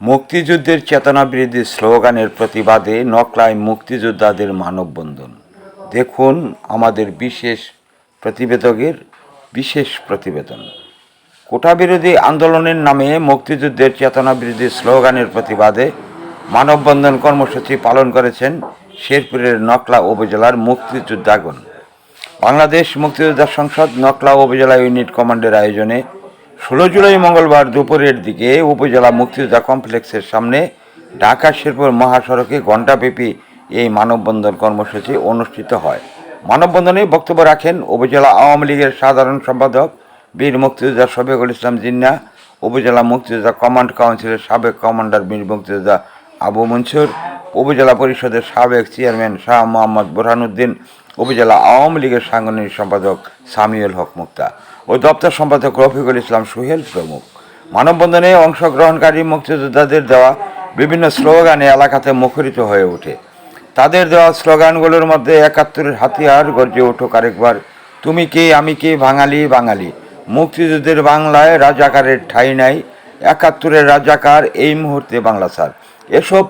মুক্তিযুদ্ধের চেতনা বৃদ্ধি স্লোগানের প্রতিবাদে নকলায় মুক্তিযোদ্ধাদের মানববন্ধন। দেখুন আমাদের বিশেষ প্রতিবেদকের বিশেষ প্রতিবেদন। কোটা বিরোধী আন্দোলনের নামে মুক্তিযুদ্ধের চেতনা বৃদ্ধি স্লোগানের প্রতিবাদে মানববন্ধন কর্মসূচি পালন করেছেন শেরপুরের নকলা উপজেলার মুক্তিযোদ্ধাগণ। বাংলাদেশ মুক্তিযোদ্ধা সংসদ নকলা উপজেলা ইউনিট কমান্ডের আয়োজনে ষোলো জুলাই মঙ্গলবার দুপুরের দিকে উপজেলা মুক্তিযোদ্ধা কমপ্লেক্সের সামনে ঢাকা শেরপুর মহাসড়কে ঘণ্টাব্যাপী এই মানববন্ধন কর্মসূচি অনুষ্ঠিত হয়। মানববন্ধনে বক্তব্য রাখেন উপজেলা আওয়ামী লীগের সাধারণ সম্পাদক বীর মুক্তিযোদ্ধা শফিকুল ইসলাম জিন্না, উপজেলা মুক্তিযোদ্ধা কমান্ড কাউন্সিলের সাবেক কমান্ডার বীর মুক্তিযোদ্ধা আবু মনসুর, উপজেলা পরিষদের সাবেক চেয়ারম্যান শাহ মোহাম্মদ বোরহানুদ্দিন, উপজেলা আওয়ামী লীগের সাংগঠনিক সম্পাদক সামিউল হক মুক্তা। ও দপ্তর সম্পাদক রফিকুল ইসলাম সুহেল প্রমুখ। মানববন্ধনে অংশগ্রহণকারী মুক্তিযোদ্ধাদের দেওয়া বিভিন্ন স্লোগানে এলাকাতে মুখরিত হয়ে ওঠে। তাদের দেওয়া স্লোগানগুলোর মধ্যে একাত্তরের হাতিয়ার গর্জে উঠুক আরেকবার। তুমি কে, আমি কে, বাঙালি বাঙালি। মুক্তিযুদ্ধের বাংলায় রাজাকারের ঠাঁই নাই। একাত্তরের রাজাকার এই মুহূর্তে বাংলা স্যার। এসব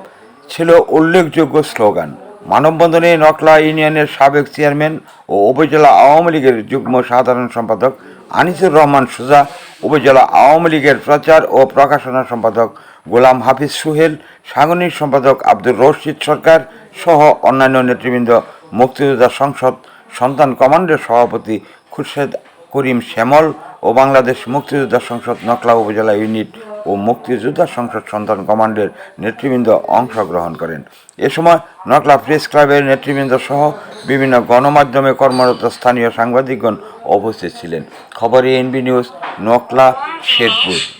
ছিল উল্লেখযোগ্য স্লোগান। মানববন্ধনে নকলা ইউনিয়নের সাবেক চেয়ারম্যান ও উপজেলা আওয়ামী লীগের যুগ্ম সাধারণ সম্পাদক আনিসুর রহমান সুজা, উপজেলা আওয়ামী লীগের প্রচার ও প্রকাশনা সম্পাদক গোলাম হাফিজ সুহেল, সাংগঠনিক সম্পাদক আব্দুর রশিদ সরকার সহ অন্যান্য নেতৃবৃন্দ, মুক্তিযোদ্ধা সংসদ, সন্তান কমান্ডের সভাপতি খুরশেদ করিম শ্যামল ও বাংলাদেশ মুক্তিযোদ্ধা সংসদ নকলা উপজেলা ইউনিট ও মুক্তিযোদ্ধা সংসদ সন্তান কমান্ডের নেতৃবৃন্দ অংশগ্রহণ করেন। এ সময় নকলা প্রেস ক্লাবের নেতৃবৃন্দ সহ বিভিন্ন গণমাধ্যমে কর্মরত স্থানীয় সাংবাদিকগণ উপস্থিত ছিলেন। খবরে এনবি নিউজ নকলা শেরপুর।